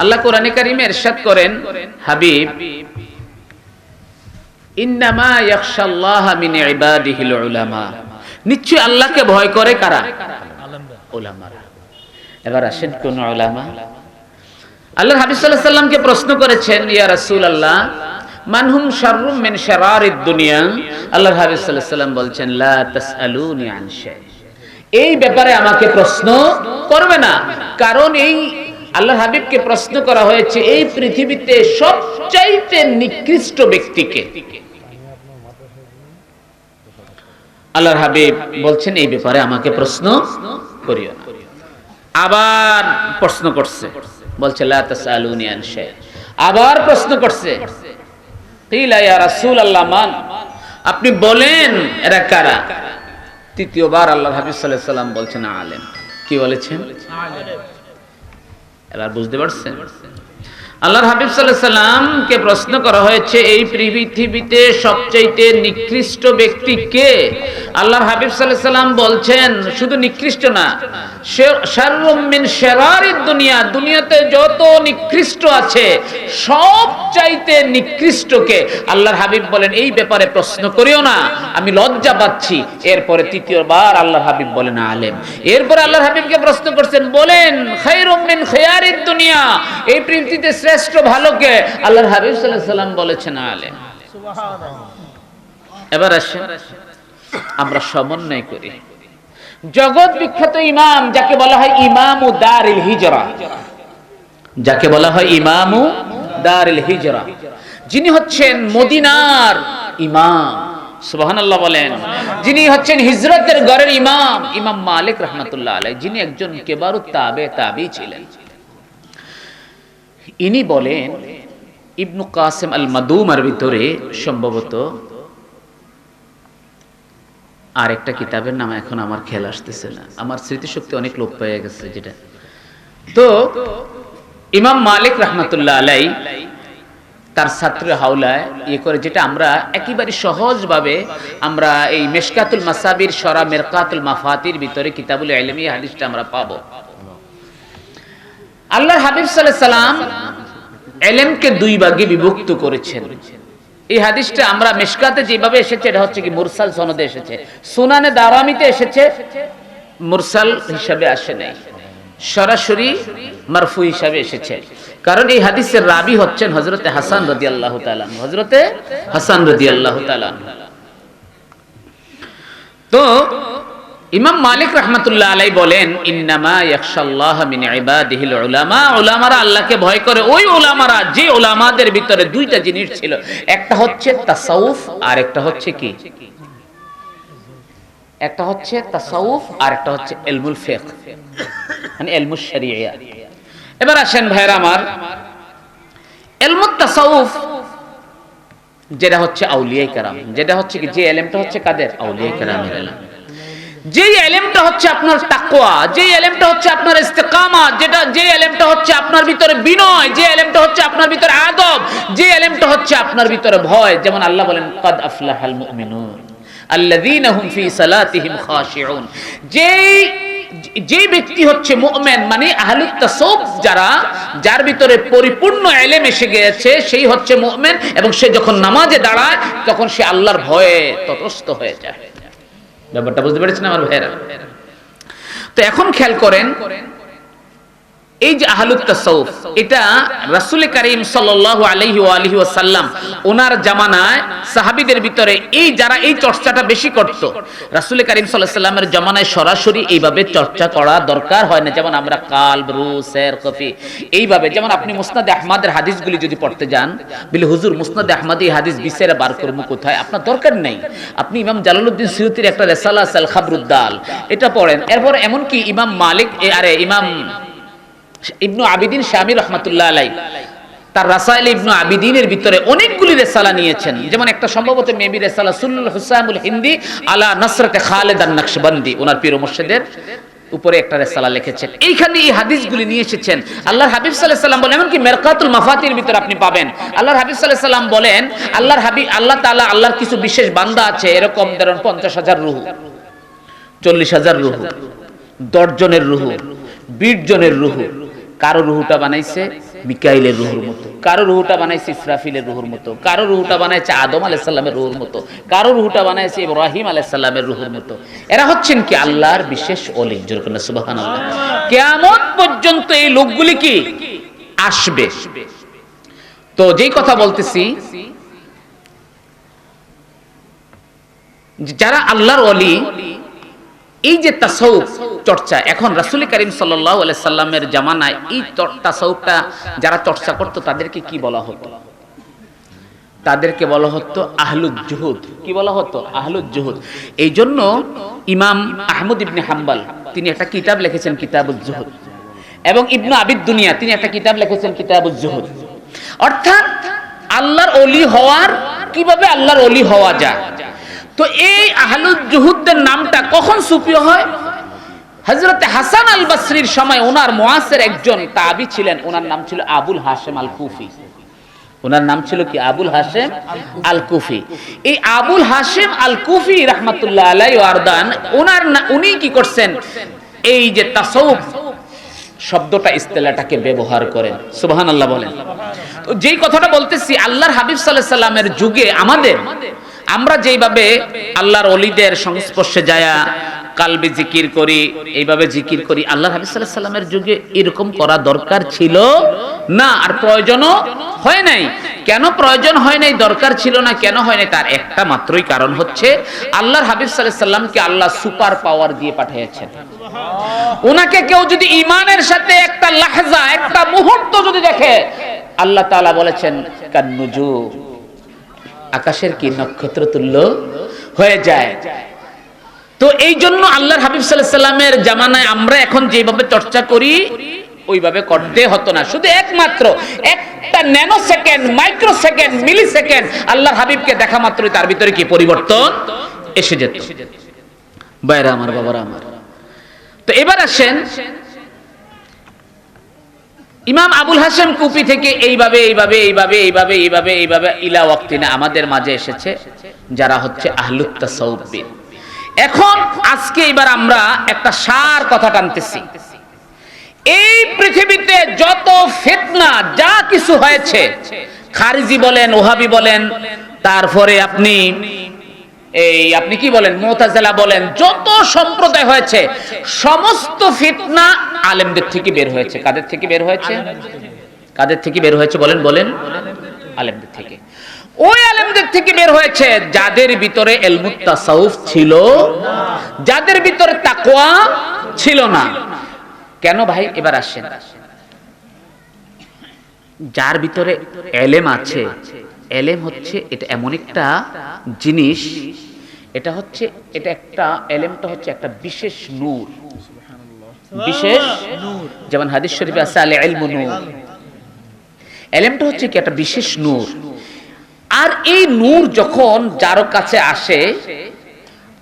আল্লাহ কোরআনে কারিমে এরশাদ করেন, হাবিব, ইন্নামা ইয়াখশাল্লাহা মিন ইবাদিহিল উলামা। নিশ্চয় আল্লাহকে ভয় করে কারা? এবার আসেন কোন আল্লাহ হাবিব সাল্লামকে প্রশ্ন করেছেন, ইয়া শাররুম মিন শারারিদ দুনিয়া? আল্লাহ হাবিব সাল্লাম বলছেন, লা তাসআলুনি আন শাই। এই ব্যাপারে আমাকে প্রশ্ন করবে না। কারণ এই আল্লাহ হাবিবকে প্রশ্ন করা হয়েছে, এই পৃথিবীতে সবচাইতে নিকৃষ্ট ব্যক্তিকে আল্লাহর হাবিব বলছেন, এই ব্যাপারে আমাকে প্রশ্ন করিও না। আবার প্রশ্ন করছে, বলছে আবার প্রশ্ন করছে আপনি বলেন, এরা কারা? তৃতীয়বার আল্লাহ হাবিব সাল্লাম বলছেন, আলেম। কি বলেছেন? এবার বুঝতে পারছেন আল্লাহর হাবিব সাল্লামকে প্রশ্ন করা হয়েছে, এই পৃথিবীতে সবচাইতে নিকৃষ্ট ব্যক্তি কে? আল্লাহর হাবিব সাল্লাম বলছেন, শুধু নিকৃষ্ট না দুনিয়া, দুনিয়াতে যত নিকৃষ্ট আছে নিকৃষ্টকে আল্লাহর হাবিব বলেন, এই ব্যাপারে প্রশ্ন করিও না, আমি লজ্জা পাচ্ছি। এরপরে তৃতীয়বার আল্লাহর হাবিব বলেন, আলেম। এরপরে আল্লাহর হাবিবকে প্রশ্ন করছেন, বলেন, খায়রুম মিন খায়ারিদ দুনিয়া, এই পৃথিবীতে শ্রেষ্ঠ ভালোকে আল্লাহর হাবিব সাল্লাল্লাহু আলাইহি সাল্লাম বলেছেন আলেম। এবার আসেন আমরা সমন্বয় করি। জগৎ বিখ্যাত ইমাম যাকে বলা হয় ইমামু দারিল হিজরা। যাকে বলা হয় ইমামু দারিল হিজরা। যিনি হচ্ছেন মদিনার ইমাম। সুবহানাল্লাহ বলেন যিনি হচ্ছেন হিজরতের গড়ের ইমাম ইমাম মালিক রহমাতুল্লাহ আলাই যিনি একজন কেবারু তাবে তাবি ছিলেন। ইনি বলেন, ইবনু কাসেম আল মাদুমার ভিতরে সম্ভবত আর একটা কিতাবের নাম এখন আমার খেয়াল আসতেছে না। আমার স্মৃতিশক্তি অনেক লোপ পেয়ে গেছে যেটা। তো, ইমাম মালিক রহমতুল্লাহ আলাই তার ছাত্র হাওলায় ইয়ে করে যেটা আমরা একেবারে সহজভাবে আমরা এই মেশকাতুল মাসাবির সরা মেরকাতুল মাফাতির ভিতরে কিতাবুল আলমী হাদিসটা আমরা পাবো। আল্লাহ হাবিব সাল্লাম এলেমকে দুই ভাগে বিভক্ত করেছেন। এই হাদিসটা আমরা মেশকাতে যেভাবে এসেছে, এটা হচ্ছে কি মুরসাল সনদে এসেছে। সুনানে দারামিতে এসেছে, মুরসাল হিসাবে আসে নাই। সরাসরি মারফু হিসাবে এসেছে। কারণ এই হাদিসের রাবি হচ্ছেন হজরতে হাসান রদি আল্লাহ হজরতে হাসান রদি আল্লাহ তো ইমাম মালিক রহমতুল্লাহ আলাই বলেন, ইন্নামা ইয়াখশাল্লাহ মিন ইবাদিহিল উলামা। উলামারা আল্লাহকে ভয় করে। ওই উলামারা, যে উলামাদের ভিতরে দুইটা জিনিস ছিল, একটা হচ্ছে তাসাউফ আর একটা হচ্ছে কি? একটা হচ্ছে তাসাউফ আর একটা হচ্ছে ইলমুল ফিকহ মানে ইলমুশ শরিয়া। এবার আসেন ভাইরা আমার ইলমুত তাসাউফ, যেটা হচ্ছে আউলিয়ায়ে কেরাম, যেটা হচ্ছে কি? যে ইলমটা হচ্ছে কাদের? আউলিয়ায়ে কেরামের ইলম যে এলেমটা হচ্ছে আপনার তাকওয়া যে এলেমটা হচ্ছে আপনার ইস্তেকামা, যেটা যে এলেমটা হচ্ছে আপনার ভিতরে বিনয় যে এলেমটা হচ্ছে আপনার ভিতরে আদব যে এলেমটা হচ্ছে আপনার ভিতরে ভয়, যেমন আল্লাহ বলেন, কদ আফলাহাল মুমিনুন যেই যে ব্যক্তি হচ্ছে মুমিন মানে আহলুত যারা, যার ভিতরে পরিপূর্ণ ইলম এসে গিয়েছে, সেই হচ্ছে মুমিন, এবং সে যখন নামাজে দাঁড়ায়, তখন সে আল্লাহর ভয়ে তটস্থ হয়ে যায়। ব্যাপারটা বুঝতে পেরেছেন আমার ভাইয়েরা? তো এখন খেয়াল করেন এই যে আহলুত তাসাউফ এটা রাসূল করিম সাল্লাল্লাহু আলাইহি ওয়া আলিহি ওয়াসাল্লাম ওনার জামানায় সাহাবীদের ভিতরে এই যারা এই চর্চাটা বেশি করত, রাসূল করিম আলাইহি সাল্লামের জামানায় সরাসরি এইভাবে চর্চা করা দরকার হয় না। যেমন আমরা কাল রু, সের, কফি এইভাবে, যেমন আপনি মুসনাদ আহমদের হাদিসগুলি যদি পড়তে যান, বলে হুজুর মুসনাদ আহমদ এই হাদিস বিসের বার করব কোথায়? আপনার দরকার নেই। আপনি ইমাম জালালউদ্দিন সিউতির একটা রেসালা সাল খাবরুদ্দাল, এটা পড়েন। এরপর এমনকি ইমাম মালিক আরে ইমাম ইবনু আবিদিন শামী রহমাতুল্লাহ আলাই তার রাসাইল ইবনু আবিদিনের ভিতরে অনেকগুলি রেসালা নিয়েছেন। যেমন একটা সম্ভবত মেবি রেসালা সুল্লুল হুসামুল হিন্দি আলা নসরতে খালেদ আন নকশবন্দি, ওনার পীর মুর্শিদের উপরে একটা রেসালা লিখেছেন। এইখানে এই হাদিসগুলি নিয়ে এসেছেন। আল্লাহর হাবিব সাল্লাহ সাল্লাম বলেন, এমনকি মেরকাতুল মাফাতির ভিতরে আপনি পাবেন। আল্লাহর হাবিব সাল্লাহ সাল্লাম বলেন, আল্লাহর হাবিব, আল্লাহ তাআলা আল্লাহর কিছু বিশেষ বান্দা আছে, এরকম ধরুন পঞ্চাশ হাজার রুহু, চল্লিশ হাজার রুহু, দশ জনের রুহু, বিশ জনের রুহু কারও রুহুটা বানাইছে মিকাইলের রুহুর মতো, কারও রুহুটা বানাইছে ইসরাফিলের রুহুর মতো, কারও রুহুটা বানাইছে আদম আলাইসাল্লামের রুহুর মতো, কারও রুহুটা বানাইছে ইব্রাহিম আলাইসাল্লামের রুহুর মতো। এরা হচ্ছেন কি আল্লাহর বিশেষ অলি যেরকম সুবাহান কেমন পর্যন্ত এই লোকগুলি কি আসবে? তো যেই কথা বলতেছি, যারা আল্লাহর অলি এই যে তাসাউফ চর্চা, এখন রাসুল করিম সাল্লামের জামানায় এই তাসাউফটা যারা চর্চা করতো, তাদেরকে কি বলা হতো? তাদেরকে বলা হতো আহলুদ জুহুদ। কি বলা হতো? আহলুদ জুহুদ। এই জন্য ইমাম আহমদ ইবনে হাম্বাল, তিনি একটা কিতাব লিখেছেন কিতাবুজ জুহুদ। এবং ইবনু আবিদ দুনিয়া, তিনি একটা কিতাব লিখেছেন কিতাবুজ জুহুদ। অর্থাৎ আল্লাহর অলি হওয়ার, কীভাবে আল্লাহর অলি হওয়া যায়? তো এই আহলুদ জুহুদদের নামটা কখন সুপ্রিয় হয়? হজরত হাসান আল বাসরির সময় ওনার মোয়াসের একজন তাবি ছিলেন, ওনার নাম ছিল আবুল হাসেম আল কুফি ওনার নাম ছিল কি? আবুল হাসেম আল কুফি এই আবুল হাসেম আল কুফি রহমতুল্লাহ আলাই ওয়ারদান ওনার উনি কি করছেন? এই যে তাসাউফ শব্দটা ইস্তেলাটাকে ব্যবহার করেন। সুবহান আল্লাহ বলেন। তো যেই কথাটা বলতেছি, আল্লাহর হাবিব সাল্লাহ সাল্লামের যুগে আমাদের আমরা যেইভাবে আল্লাহর অলিদের সংস্পর্শে যায়া কালবি জিকির করি, এইভাবে জিকির করি আল্লাহ হাবিব সাল্লাহ সাল্লামের যুগে এরকম করা দরকার ছিল? না, আর প্রয়োজনও হয় নাই। কেন প্রয়োজন হয় নাই, দরকার ছিল না, কেন হয় নাই, তার একটা মাত্রই কারণ হচ্ছে আল্লাহর হাবিব সাল্লাহ সাল্লামকে আল্লাহ সুপার পাওয়ার দিয়ে পাঠিয়েছেন। ওনাকে কেউ যদি ইমানের সাথে একটা লাহজা, একটা মুহূর্ত যদি দেখে, আল্লাহ তাআলা বলেছেন কান্নুজু আকাশের কি নক্ষত্র তুল্য হয়ে যায়। তো এই জন্য আল্লাহর হাবিব সাল্লাহ সাল্লামের জামানায় আমরা এখন যেভাবে চর্চা করি, ওইভাবে করতে হতো না। শুধু একমাত্র একটা nano second micro second milli second আল্লাহর হাবিবকে দেখা মাত্রই তার ভিতরে কি পরিবর্তন এসে যেত। বাইরে আমার, বাবারা আমার। তো এবার আসেন ইমাম আবুল হাসেম কুপি থেকে এইভাবে এইভাবে এইভাবে এইভাবে এইভাবে এইভাবে ইলা ওয়াক্তিনা আমাদের মাঝে এসেছে, যারা হচ্ছে আহলুত তাসাউফবিদ এখন আজকে এবার আমরা একটা সার কথা টানতেছি। এই পৃথিবীতে যত ফিতনা, যা কিছু হয়েছে, খারিজি বলেন, ওহাবি বলেন, তারপরে আপনি এই, আপনি কি বলেন? মোতাজেলা বলেন, যত সম্প্রদায় হয়েছে, সমস্ত ফিতনা আলেমদের থেকে বের হয়েছে। কাদের থেকে বের হয়েছে? কাদের থেকে বের হয়েছে বলেন বলেন। আলেমদের থেকে। ওই আলেমদের থেকে বের হয়েছে যাদের ভিতরে এলমুত তাসাউফ ছিল, যাদের ভিতরে তাকওয়া ছিল না। কেন ভাই? এবার আসেন। যার ভিতরে এলেম আছে এলেম হচ্ছে এটা এমন একটা জিনিস এটা হচ্ছে এটা একটা এলেমটা হচ্ছে একটা বিশেষ নূর। বিশেষ যেমন হাদিস শরীফে আছে আলে ইলমু নূর। এলেমটা হচ্ছে কি একটা বিশেষ নূর। আর এই নূর যখন যার কাছে আসে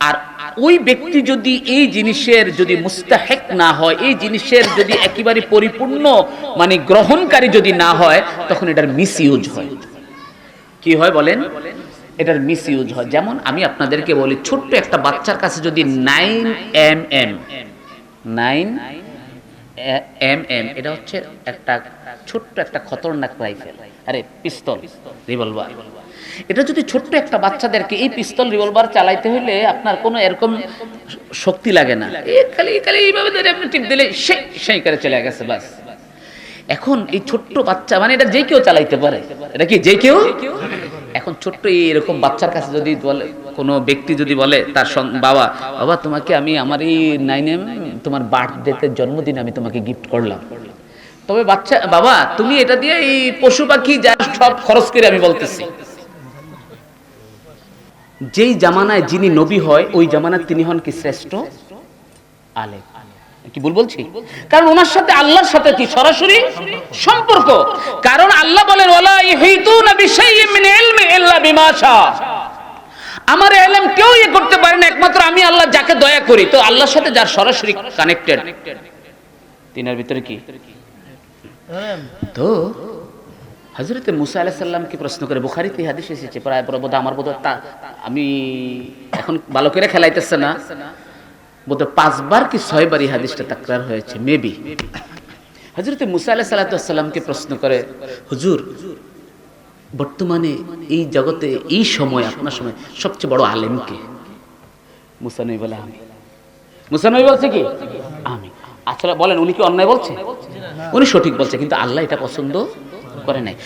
আর ওই ব্যক্তি যদি এই জিনিসের যদি মুস্তাহেক না হয় এই জিনিসের যদি একেবারে পরিপূর্ণ মানে গ্রহণকারী যদি না হয় তখন এটার মিস ইউজ হয়। কি হয় বলেন? এটার মিস ইউজ হয়। যেমন আমি আপনাদেরকে বলি, ছোট্ট একটা বাচ্চার কাছে যদি nine M M nine M M এটা হচ্ছে একটা ছোট্ট একটা খতরনাক রাইফেল আরে পিস্তল রিভলভার এটা যদি ছোট্ট একটা বাচ্চাদেরকে এই পিস্তল রিভলভার চালাইতে হলে আপনার কোনো এরকম শক্তি লাগে না। খালি খালি এইভাবে ধরে আপনি টিপ দিলে সেই সেই করে চলে গেছে, বাস। এখন এই ছোট্ট বাচ্চা মানে এটা যে কেউ চালাইতে পারে। এটা কি, যে কেউ? এখন ছোট্ট এরকম বাচ্চার কাছে যদি বলে, কোনো ব্যক্তি যদি বলে, তার বাবা বাবা, তোমাকে আমি আমার এই নাইন তোমার বার্থডেতে জন্মদিন আমি তোমাকে গিফট করলাম। তবে বাচ্চা, বাবা, তুমি এটা দিয়ে এই পশু পাখি যা সব খরচ করে আমি বলতেছি। যেই জামানায় যিনি নবী হয়, ওই জামানায় তিনি হন কি শ্রেষ্ঠ? আলেম। কি ভুল বলছি? কারণ ওনার সাথে আল্লাহর সাথে কি সরাসরি সম্পর্ক? কারণ আল্লাহ বলেন ওয়ালা ইহিতুনা বিশাইইন মিন ইলমি ইল্লা বিমা শা। আমার এলম কেউ ইয়ে করতে পারে না একমাত্র আমি আল্লাহ যাকে দয়া করি। তো আল্লাহর সাথে যার সরাসরি কানেক্টেড তিনার ভিতরে কি? তো হজরতে মুসা আলাহ সাল্লামকে প্রশ্ন করে? বুখারিতে হাদিস এসেছে প্রায় বোধ আমার বোধ তা আমি এখন ভালো করে খেলাইতেছে না। বোধ পাঁচবার কি ছয়বার এই হাদিসটা তাকরার হয়েছে? মেবি হজরত মুসা আলাহ সাল্লাতামকে প্রশ্ন করে, হুজুর, বর্তমানে এই জগতে এই সময় আপনার সময় সবচেয়ে বড় আলেমকে মুসা নই বলে, আমি। মুসা নই বলছে কি? আমি। আসলে বলেন, উনি কি অন্যায় বলছে? উনি সঠিক বলছে, কিন্তু আল্লাহ এটা পছন্দ করে নাই।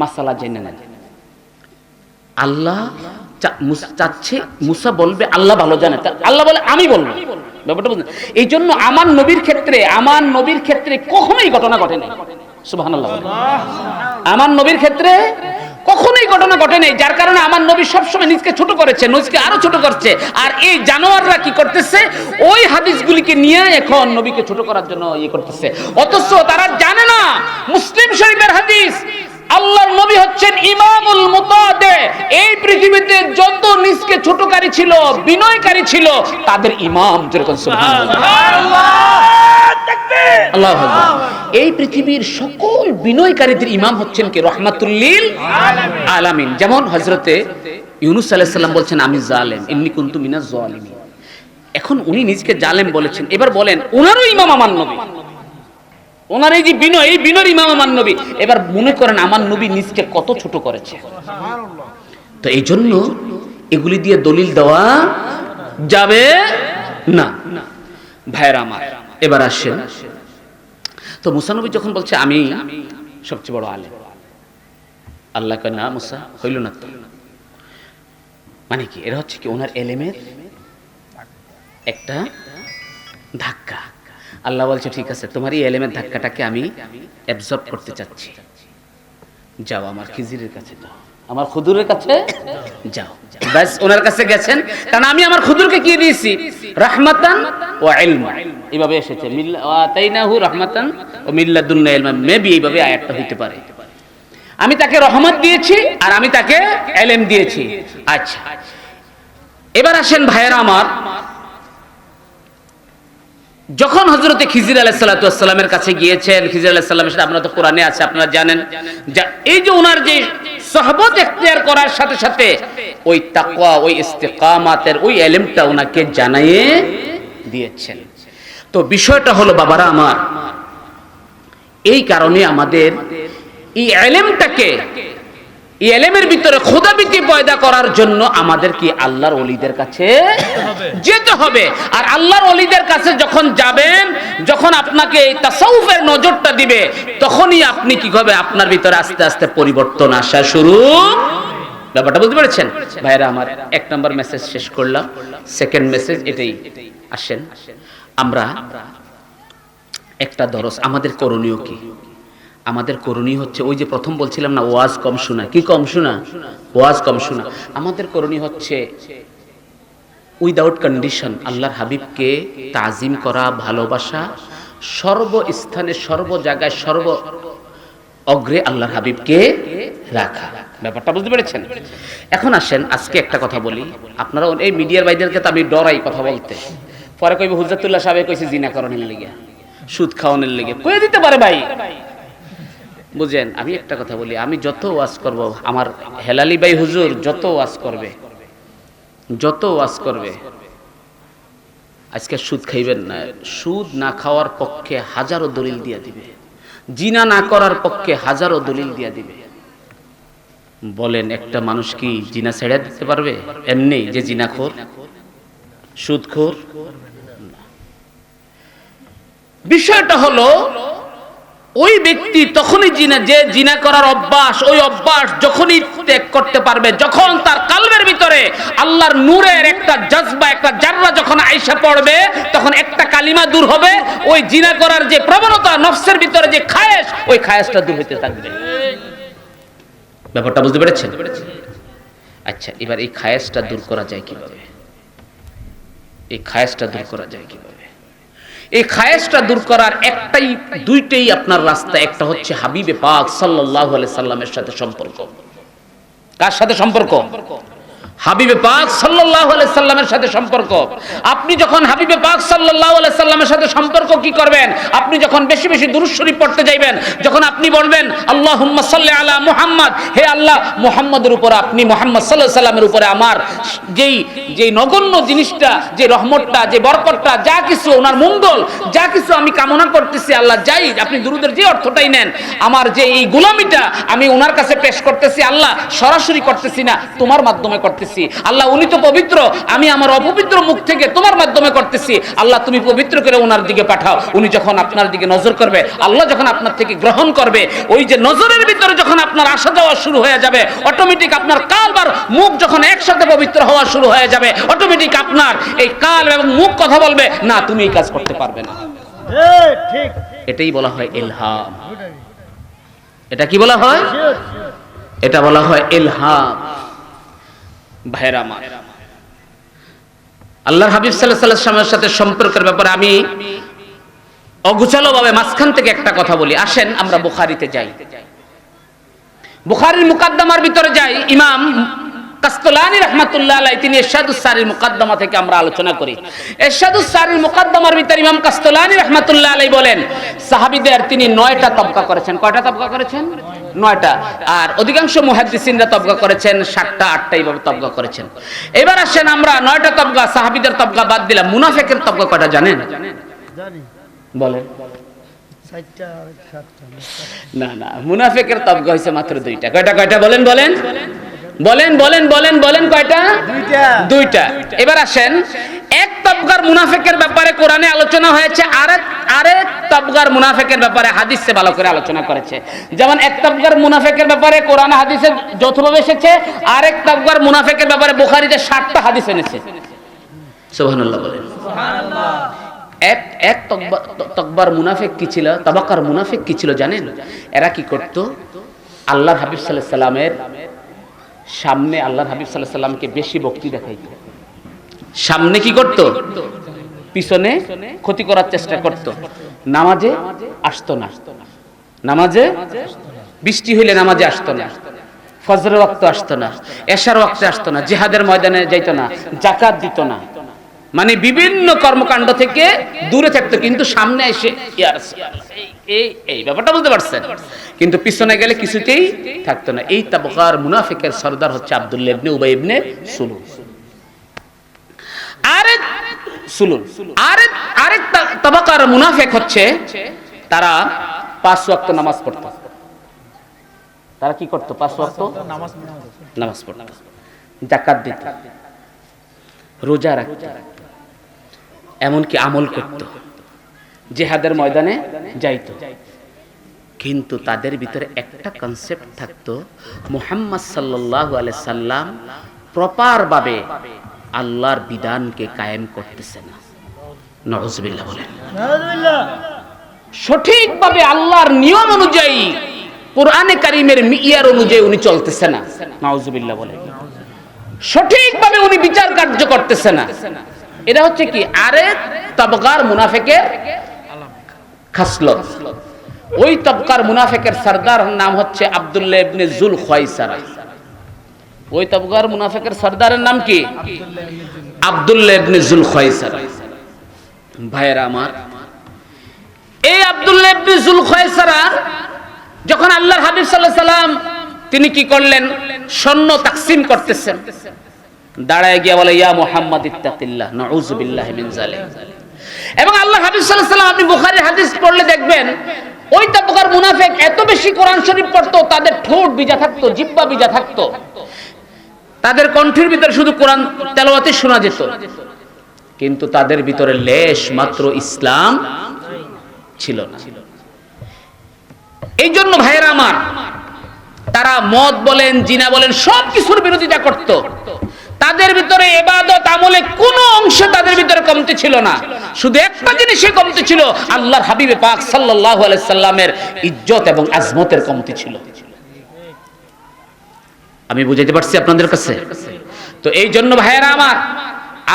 মাসালা জেনে নেন। আল্লাহ চাচ্ছে, মুসা বলবে, আল্লাহ ভালো জানে। আল্লাহ বলে, আমি বলব। ব্যাপারটা বুঝলেন? এই জন্য আমার নবীর ক্ষেত্রে, আমার নবীর ক্ষেত্রে কখনোই ঘটনা ঘটে নাই। সুবহানাল্লাহ। আমার নবীর ক্ষেত্রে কখনোই ঘটনা ঘটে নেই, যার কারণে আমার নবী সবসময় নিজকে ছোট করেছে, নিজকে আরও ছোট করছে। আর এই জানোয়াররা কি করতেছে? ওই হাদিসগুলিকে নিয়ে এখন নবীকে ছোট করার জন্য ইয়ে করতেছে। অথচ তারা জানে না, মুসলিম শরীফের হাদিস আল্লাহর নবী হচ্ছেন ইমামুল মুতাদে। এই পৃথিবীতে যত নিজকে ছোটকারী ছিল বিনয়কারী ছিল তাদের ইমাম যেরকম আল্লাহ এই পৃথিবীর সকল বিনয়কারীদের ইমাম হচ্ছেন কে? রহমাতুল্লিল আলামিন। যেমন হজরতে ইউনুস আলাইসাল্লাম বলছেন আমি জালেম এমনি কুনতু মিনাজ জালিমিন। এখন উনি নিজকে জালেম বলেছেন। এবার বলেন ওনারও ইমাম আমার নবী। ওনার এই যে বিনয়, এই বিনয়ের ইমাম আমার নবী। এবার মনে করেন আমার নবী নিজকে কত ছোট করেছে। তো এই জন্য এগুলি দিয়ে দলিল দেওয়া যাবে না। ভাইয়ের আমার, এবার আসেন। তো মুসানবী যখন বলছে, আমি সবচেয়ে বড় আলেম। আল্লাহ কয়, না মুসা, হইল না তো। মানে কি? এরা হচ্ছে কি ওনার এলেমের একটা ধাক্কা। আল্লাহ বলছে, ঠিক আছে, তোমার এই এলেমের ধাক্কাটাকে আমি অ্যাবজর্ব করতে চাচ্ছি। যাও আমার খিজিরের কাছে যাও। আমার খুদুরের কাছে যাও। ব্যাস, ওনার কাছে গেছেন। কারণ আমি আমার খুদুরকে কি দিয়েছি? রাহমাতান ও ইলমা এইভাবে এসেছে। মিল্লা, ওয়া আতাইনাহু রাহমাতান ও মিল্লাদুন্না ইলমা মেবি এইভাবে আয়াতটা হইতে পারে। আমি তাকে রহমত দিয়েছি আর আমি তাকে এলেম দিয়েছি। আচ্ছা। এবার আসেন ভাইয়েরা আমার যখন হজরতে খিজির আলাহ কাছে গিয়েছেন, খিজির আলাহ সাল্লামের সাথে আপনারা তো কোরআনে আছে, আপনারা জানেন এই যে ওনার যে সহবত এখতিয়ার করার সাথে সাথে ওই তাকওয়া, ওই ইস্তেকামাতের ওই এলেমটা ওনাকে জানাইয়ে দিয়েছেন। তো বিষয়টা হলো, বাবারা আমার, এই কারণে আমাদের এই এলেমটাকে এলেমের ভিতরে খোদাবিতি পয়দা করার জন্য আমাদের কি আল্লাহর অলিদের কাছে যেতে হবে? আর আল্লাহর অলিদের কাছে যখন যাবেন যখন আপনাকে এই তাসাউফের নজরটা দিবে তখনই আপনি কি হবে আপনার ভিতরে আস্তে আস্তে পরিবর্তন আসা শুরু। ব্যাপারটা বুঝতে পেরেছেন? ভাইরা আমার এক নম্বর মেসেজ শেষ করলাম। সেকেন্ড মেসেজ এটাই। আসেন আমরা একটা দরস আমাদের করণীয় কি? আমাদের করণীয় হচ্ছে, ওই যে প্রথম বলছিলাম না, ওয়াজ কম শোনা। কি কম শোনা? ওয়াজ কম শোনা। আমাদের করণীয় হচ্ছে উইদাউট কন্ডিশন আল্লাহর হাবিবকে তাজিম করা, ভালোবাসা সর্বস্থানে সর্ব জায়গায়, সর্ব অগ্রে আল্লাহর হাবিবকে রাখা। ব্যাপারটা বুঝতে পেরেছেন? এখন আসেন, আজকে একটা কথা বলি। আপনারা এই মিডিয়ার বাইদেরকে তো আমি ডরাই কথা বলতে। পরে কইবে হুজাতুল্লাহ সাহেব কইছে, জিনা করণের লেগে সুদ খাওয়ানোর লেগে কয়ে দিতে পারে ভাই। বুঝেন, আমি একটা কথা বলি, আমি যত ওয়াজ করব, আমার হেলালি ভাই হুজুর যত ওয়াজ করবে, যত ওয়াজ করবে, আজকে সুদ খাইবেন না, সুদ না খাওয়ার পক্ষে হাজারো দলিল দিয়া দিবে, জিনা না করার পক্ষে হাজারো দলিল দিয়া দিবে। বলেন, একটা মানুষ কি জিনা ছেড়ে দিতে পারবে? এমনি যে জিনাখোর সুদখোর বিষয়টা হলো ওই ব্যক্তি তখনই জিনা, যে জিনা করার অভ্যাস, ওই অভ্যাস যখনই ত্যাগ করতে পারবে, যখন তার কালবের ভিতরে আল্লাহর নূরের একটা জজবা, একটা জাররা যখন আইসা পড়বে, তখন একটা কালিমা দূর হবে, ওই জিনা করার যে প্রবণতা, নফসের ভিতরে যে খায়েশ, ওই খায়েশটা দূর হইতে থাকবে। ব্যাপারটা বুঝতে পেরেছেন? আচ্ছা এবার এই খায়েশটা দূর করা যায় কীভাবে? এই খায়েশটা দূর করা যায় কীভাবে? এই খায়েসটা দূর করার একটাই, দুইটাই আপনার রাস্তা। একটা হচ্ছে হাবিবে পাক সাল্লাহ সাল্লামের সাথে সম্পর্ক। কার সাথে সম্পর্ক? হাবিবে পাক আলাইহি সাল্লামের সাথে সম্পর্ক। আপনি যখন হাবিবে পাক আলাইহি সাল্লামের সাথে সম্পর্ক কি করবেন? আপনি যখন বেশি বেশি দুরূদ শরীফ পড়তে যাইবেন, যখন আপনি বলবেন, আল্লাহুম্মা সাল্লি আলা মুহাম্মদ হে আল্লাহ, মুহাম্মদের উপর আপনি মুহাম্মদ আলাইহি সাল্লামের উপরে আমার যেই যেই নগণ্য জিনিসটা, যে রহমতটা, যে বরকতটা, যা কিছু ওনার মঙ্গল, যা কিছু আমি কামনা করতেছি, আল্লাহ যাই, আপনি দুরুদের যে অর্থটাই নেন, আমার যে এই গোলামিটা আমি ওনার কাছে পেশ করতেছি, আল্লাহ সরাসরি করতেছি না, তোমার মাধ্যমে করতেছি আল্লাহ উনি তো পবিত্র। আমি আমার অপবিত্র মুখ থেকে তোমার মাধ্যমে করতেছি। আল্লাহ তুমি পবিত্র করে ওনার দিকে পাঠাও। উনি যখন আপনার দিকে নজর করবে আল্লাহ যখন আপনার থেকে গ্রহণ করবে ওই যে নজরের ভিতরে যখন আপনার আসা যাওয়া শুরু হয়ে যাবে অটোমেটিক আপনার কাল বার মুখ যখন একসাথে পবিত্র হওয়া শুরু হয়ে যাবে অটোমেটিক আপনার এই কাল এবং মুখ কথা বলবে না তুমি এই কাজ করতে পারবে না। ঠিক। এটাই বলা হয় এলহাম এটা কি বলা হয়? এটা বলা হয় এলহাম আল্লাহর হাবিব সাথে সম্পর্কের ব্যাপারে আমি অগুচালো ভাবে মাঝখান থেকে একটা কথা বলি। আসেন আমরা বুখারিতে যাই। বুখারীর মুকাদ্দামার ভিতরে যাই। ইমাম কাস্তলানি রহমাতুল্লাহ আলাই তিনি এরশাদুস সারির থেকে আমরা আলোচনা করি। এরশাদুস সারির মুকাদ্দামার ভিতরে ইমাম কাস্তলানি আলাই বলেন, সাহাবীদের তিনি নয়টা তবকা করেছেন। কয়টা তবকা করেছেন? নয়টা। আর অধিকাংশ মুহাদ্দিসিনরা তবকা করেছেন সাতটা আটটা এইভাবে তবকা করেছেন। এবার আসেন আমরা নয়টা তবকা সাহাবীদের তবকা বাদ দিলাম। মুনাফেকের তবকা কয়টা জানেন? বলেন। না না মুনাফেকের তবকা হয়েছে মাত্র দুইটা। কয়টা কয়টা? বলেন বলেন। বলেন বলেন বলেন বলেন কয়টা? দুইটা। এবার আসেন তবগার মুনাফেকের ব্যাপারে কোরআনে আলোচনা হয়েছে আরেক আরেক তবগার মুনাফেকের ব্যাপারে হাদিসে ভালো করে আলোচনা করেছে। যেমন এক তবগার মুনাফেকের ব্যাপারে কোরআনে হাদিসে যৌথভাবে এসেছে আরেক তবগার মুনাফেকের ব্যাপারে বুখারীতে ষাটটা হাদিস এনেছে। সুবহানাল্লাহ বলেন। এক এক তকবার মুনাফেক কি ছিল তবাকার মুনাফেক কি ছিল জানেন? এরা কি করত? আল্লাহর হাবিব সাল্লাহ সাল্লামের সামনে আল্লাহর হাবিব সাল্লাহ সাল্লামকে বেশি ভক্তি দেখাইত সামনে কি করত? পিছনে ক্ষতি করার চেষ্টা করত। নামাজে আসতো না। নামাজে বৃষ্টি হইলে নামাজে আসতো না। ফজরের ওয়াক্ত আসতো না। এশার ওয়াক্তে আসতো না। জিহাদের ময়দানে যাইত না। জাকাত দিত না। মানে বিভিন্ন কর্মকাণ্ড থেকে দূরে থাকতো, কিন্তু সামনে এসে এই- এই ব্যাপারটা বুঝতে পারছেন? কিন্তু পিছনে গেলে কিছুতেই থাকতো না। এই তাবকার মুনাফিকের সর্দার হচ্ছে আব্দুল্লাহ ইবনে উবাই ইবনে সুলুল আরেক সুলুল। আরেক আরেক তা- তাবাকার হচ্ছে তারা পাঁচ ওয়াক্ত নামাজ পড়তো। তারা কি করতো? পাঁচ ওয়াক্ত নামাজ পড়তো। জাকাত দিত। রোজা রাখত। এমনকি আমল করত। জেহাদের ময়দানে যাইত। কিন্তু তাদের ভিতরে একটা কনসেপ্ট থাকতো মুহাম্মদ সাল্লাম প্রপার ভাবে আল্লাহর বিধানকে কায়েম করতেছে না। নজবিল্লাহ বলেন। সঠিকভাবে আল্লাহর নিয়ম অনুযায়ী কোরআনে কারিমের মিয়ার অনুযায়ী উনি চলতেছে না। নাউজুবিল্লাহ বলেন। সঠিকভাবে উনি বিচার কার্য করতেছে না। এটা হচ্ছে কি? আরেক তবকার মুনাফেকের খাসলত। ওই তবকার মুনাফেকের সর্দার নাম হচ্ছে আব্দুল্লাহ ইবনে জুল খয়সারা ওই তবকার মুনাফেকের সর্দারের নাম কি? আব্দুল্লাহ ইবনে জুল খয়সারা ভাইয়েরা আমার, এই আব্দুল্লাহ ইবনে যখন আল্লাহর হাবিব আলাইহি সাল্লাম তিনি কি করলেন? সৈন্য তাকসিম করতেছেন। দাঁড়ায় গিয়া বলে, ইয়া মুহাম্মদ, ইত্তাকিল্লাহ, নাউযু বিল্লাহি মিন জালিক এবং আল্লাহ হাবিব আলাইহি সাল্লাম আপনি বুখারীর হাদিস পড়লে দেখবেন, ওই তাবকার মুনাফেক এত বেশি কোরআন শরীফ পড়তো, তাদের ঠোঁট বিজা থাকতো জিব্বা বিজা থাকতো। তাদের কণ্ঠের ভিতরে শুধু কোরআন তেলাওয়াতে শোনা যেত। কিন্তু তাদের ভিতরে লেশ মাত্র ইসলাম ছিল না। এই জন্য ভাইয়েরা আমার, তারা মদ বলেন, জিনা বলেন, সব কিছুর বিরোধিতা করত। তাদের ভিতরে এবাদত আমলে কোনো অংশ তাদের ভিতরে কমতে ছিল না। শুধু একটা জিনিসে কমতে ছিল, আল্লাহর হাবিবে পাক সাল্লাল্লাহু আলাইহি সাল্লামের ইজ্জত এবং আজমতের কমতি ছিল। আমি বুঝাইতে পারছি আপনাদের কাছে তো এই জন্য ভাইয়েরা আমার,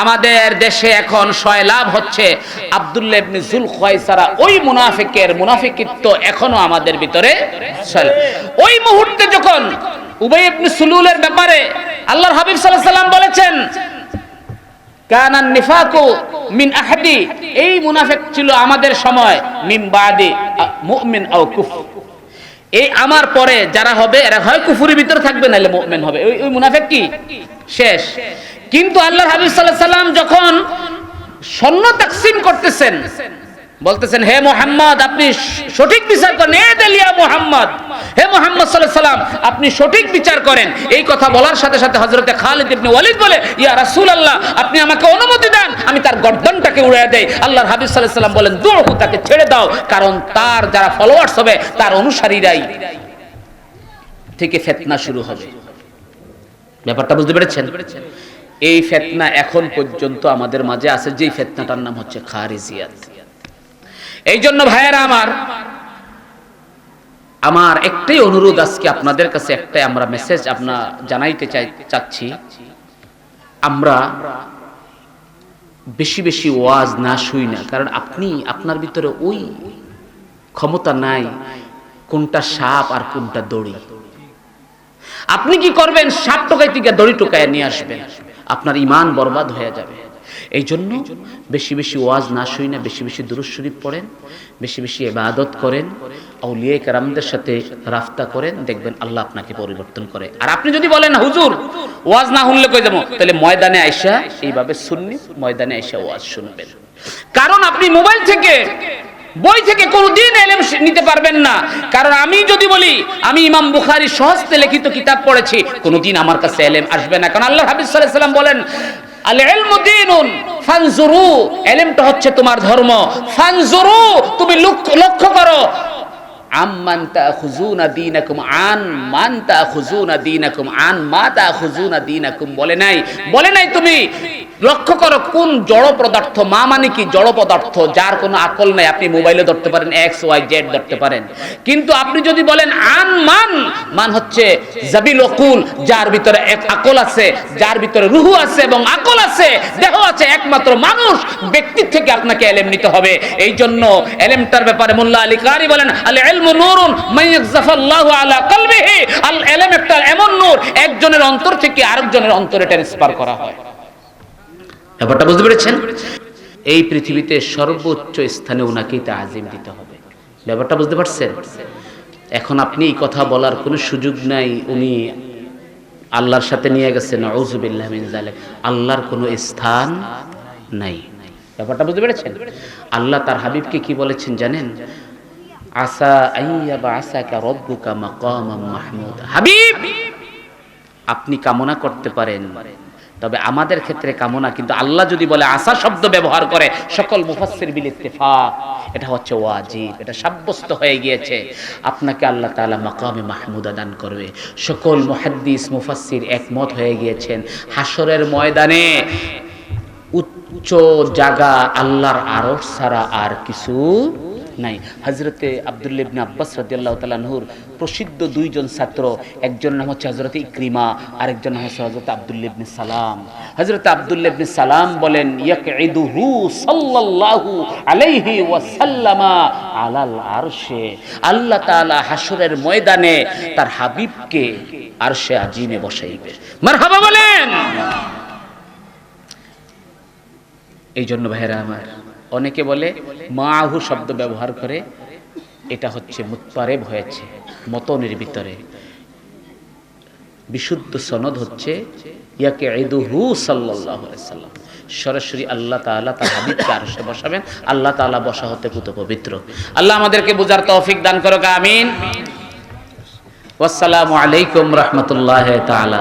আমাদের দেশে এখন লাভ হচ্ছে আব্দুল্লাহ ইবনে জুল ওই মুনাফিকের মুনাফিকিত্ব এখনও আমাদের ভিতরে। ওই মুহূর্তে যখন উবাই ইবনে সুলুলের ব্যাপারে আল্লাহর হাবিব সাল্লাল্লাহু আলাইহি বলেছেন এই মুনাফিক ছিল আমাদের সময়, মিন বাদি মুমিন আও কুফর এই আমার পরে যারা হবে, এরা হয় কুফুরের ভিতরে থাকবে নাহলে মুমিন হবে। ওই ওই মুনাফিক কি? শেষ। কিন্তু আল্লাহর হাবিব আলাইহি সাল্লাম যখন সৈন্য তাকসিম করতেছেন বলতেছেন, হে মোহাম্মদ, আপনি সঠিক বিচার করেন। এ দেলিয়া মোহাম্মদ। হে মোহাম্মদ সাল্লাম, আপনি সঠিক বিচার করেন। এই কথা বলার সাথে সাথে হযরতে খালিদ ইবনে ওয়ালিদ বলে, ইয়া রাসূলুল্লাহ, আপনি আমাকে অনুমতি দেন, আমি তার গর্দনটাকে উড়িয়ে দেই। আল্লাহর হাবিব সাল্লাম বলেন দুহু তাকে ছেড়ে দাও, কারণ তার যারা ফলোয়ার্স হবে, তার অনুসারীরাই থেকে ফিতনা শুরু হবে। ব্যাপারটা বুঝতে পেরেছেন? এই ফেতনা এখন পর্যন্ত আমাদের মাঝে আছে, যেই ফেতনাটার নাম হচ্ছে খারিজিয়াত। এই জন্য ভাইয়েরা আমার আমার একটাই অনুরোধ আজকে আপনাদের কাছে, একটাই আমরা মেসেজ আপনা জানাইতে চাই, চাচ্ছি, আমরা বেশি বেশি ওয়াজ না শুই না। কারণ আপনি, আপনার ভিতরে ওই ক্ষমতা নাই, কোনটা সাপ আর কোনটা দড়ি। আপনি কি করবেন? সাপ টোকাই থেকে দড়ি টোকায় নিয়ে আসবেন। আপনার ইমান বরবাদ হয়ে যাবে। এই জন্য বেশি বেশি ওয়াজ না শুই না, বেশি বেশি দুরুদ শরীফ পড়েন, বেশি বেশি এবাদত করেন আউলিয়া কারামদের সাথে রাফতা করেন, দেখবেন আল্লাহ আপনাকে পরিবর্তন করে। আর আপনি যদি বলেন, হুজুর, ওয়াজ না শুনলে কই যাব? তাহলে ময়দানে আইসা এইভাবে শুননি ময়দানে আইসা ওয়াজ শুনবেন। কারণ আপনি মোবাইল থেকে, বই থেকে কোনোদিন এলেম নিতে পারবেন না। কারণ আমি যদি বলি, আমি ইমাম বুখারী সহজতে লিখিত কিতাব পড়েছি, কোনোদিন আমার কাছে এলেম আসবে না। কারণ আল্লাহ আলাইহি সাল্লাম বলেন ফানজুরু হচ্ছে তোমার ধর্ম। ফানজুরু, তুমি লক্ষ্য করো। আম্মান তাখুজুনা দীনাকুম আন মান তাখুজুনা দীনাকুম আন মা তাখুজুনা দীনাকুম বলে নাই। বলে নাই তুমি। লক্ষ্য করো কোন জড় পদার্থ, মা মানে কি জড় পদার্থ, যার কোনো আকল নাই, আপনি মোবাইলে ধরতে পারেন এক্স ওয়াই জেড ধরতে পারেন। কিন্তু আপনি যদি বলেন আন মান মান হচ্ছে জাবিল অকুল যার ভিতরে এক আকল আছে, যার ভিতরে রুহু আছে এবং আকল আছে, দেহ আছে, একমাত্র মানুষ ব্যক্তির থেকে আপনাকে এলেম নিতে হবে। এই জন্য এলেমটার ব্যাপারে মোল্লা আলী কারি বলেন, আল ইলমু নূরুন মাইয়াকযাফাল্লাহু আলা কলবিহি। আল ইলম একটা এমন নূর, একজনের অন্তর থেকে আরেকজনের অন্তরে ট্রান্সফার করা হয়। ব্যাপারটা বুঝতে পেরেছেন? এই পৃথিবীতে সর্বোচ্চ স্থানে ওনাকেই তাজিম দিতে হবে। ব্যাপারটা বুঝতে পারছেন? এখন আপনি এই কথা বলার কোনো সুযোগ নাই, উনি আল্লাহর সাথে নিয়ে গেছেন যালিক। আল্লাহর কোনো স্থান নাই। ব্যাপারটা বুঝতে পেরেছেন? আল্লাহ তার হাবিবকে কি বলেছেন জানেন? আসা মাহমুদ। হাবিব, আপনি কামনা করতে পারেন তবে আমাদের ক্ষেত্রে কামনা, কিন্তু আল্লাহ যদি বলে আশা শব্দ ব্যবহার করে, সকল মুফাসসির বিল ইত্তেফাক। এটা হচ্ছে ওয়াজিব, এটা সাব্যস্ত হয়ে গিয়েছে। আপনাকে আল্লাহ তাআলা মাকামে মাহমুদা দান করবে। সকল মুহাদ্দিস, মুফাসসির একমত হয়ে গিয়েছেন। হাসরের ময়দানে উচ্চ জায়গা আল্লাহর আরশ ছাড়া আর কিছু নাই। হজরতে আবদুল্লাহ ইবনে আব্বাস রাদিয়াল্লাহু তাআলা নূর প্রসিদ্ধ দুইজন ছাত্র একজন নাম হচ্ছে হযরতে ইকরিমা আরেকজন নাম হচ্ছে হযরত আব্দুল্লাহ ইবনে সালাম। হযরত আব্দুল্লাহ ইবনে সালাম বলেন আল্লাহ তাআলা হাসরের ময়দানে তার হাবিবকে আরশে আজিমে বসাইবে। মারহাবা বলেন! এই জন্য ভাইরা আমার অনেকে বলে মাহু শব্দ ব্যবহার করে, এটা হচ্ছে মুতপারেব হয়েছে, মতনের ভিতরে। বিশুদ্ধ সনদ হচ্ছে ইয়াকে ঈদুহু আলাইহি সাল্লাম। সরাসরি আল্লাহ তাআলা তার হাবিবকে আরশে বসাবেন, আল্লাহ তাআলা বসা হতে পুত পবিত্র। আল্লাহ আমাদেরকে বুঝার তৌফিক দান করুক, আমিন। ওয়াসসালামু আলাইকুম রাহমাতুল্লাহি তাআলা